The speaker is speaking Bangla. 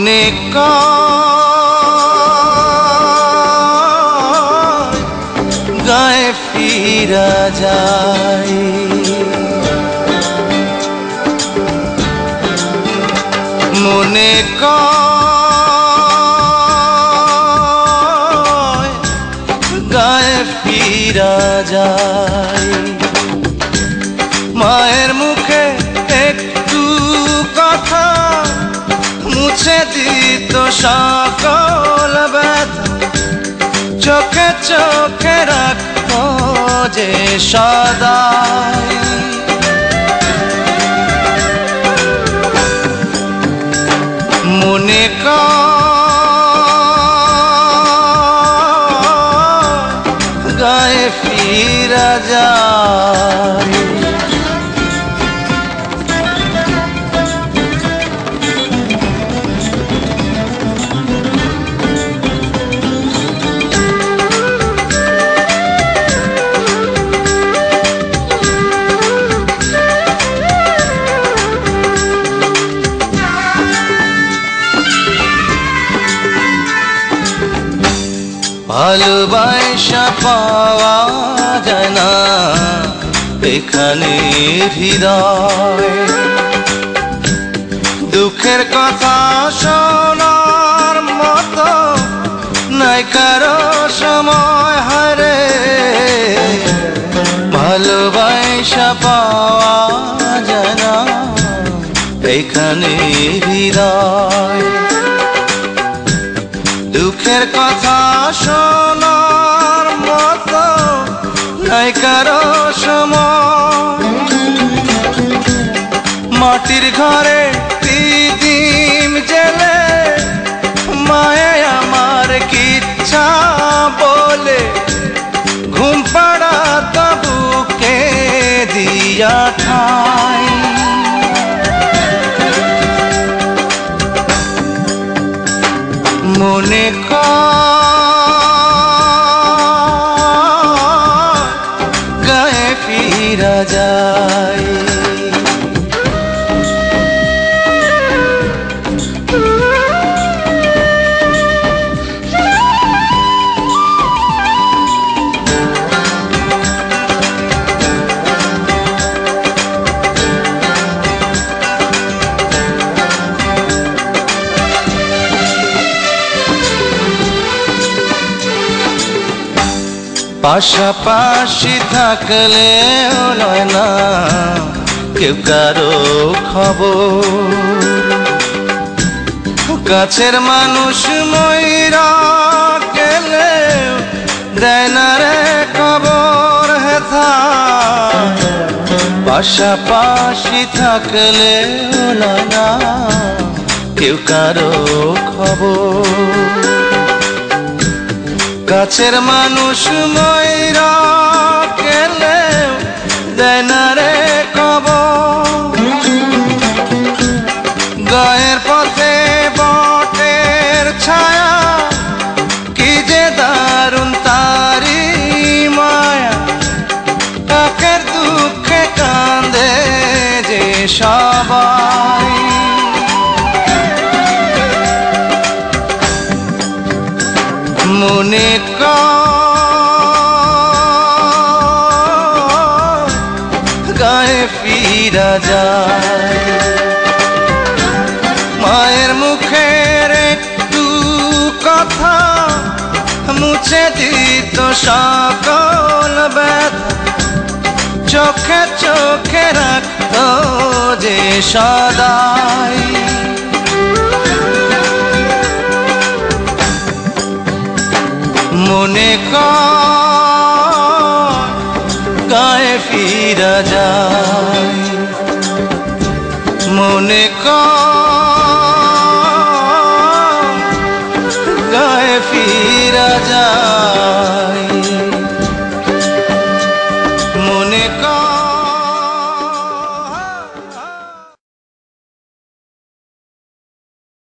মনে গায়ে ফিরা যায়। মনে গায়ে ফিরা যায়। মায়ের মুখে দিত সকল ব্যথা চোখে চোখে রাখত যে সদাই। মনে গায়ে ফিরা যায়। ভালোবাসা পাওয়া যায় না। এখানে দুঃখের কথা শোনার মতো নাই কারও সময় হারে ভালোবাসা পাওয়া যায় না। এখানে হৃদয়। দুঃখের কথা শোনার মাটির ঘরে দিদিম জেলে মায়ে আমার কিচ্ছা বলে, ঘুম পাড়া তবুকে দিয়া ঠাই মনে গায়ে ফিরা যায়। পাশাপাশি থাকলেও নয় না, কেউ কারও খবর। কাছের মানুষ ময়রা গেলে দেয় না রে খবর হেথা। পাশাপাশি থাকলেও না, কেউ কারও খবর। কাছের মানুষ ময়রা মনে গায়ে ফিরা যায়। মায়ের মুখের একটু কথা মুছে দিত সকল ব্যথা চোখে চোখে রাখত যে সদাই। মনে কায়ে ফিরা যায়। মনে কয়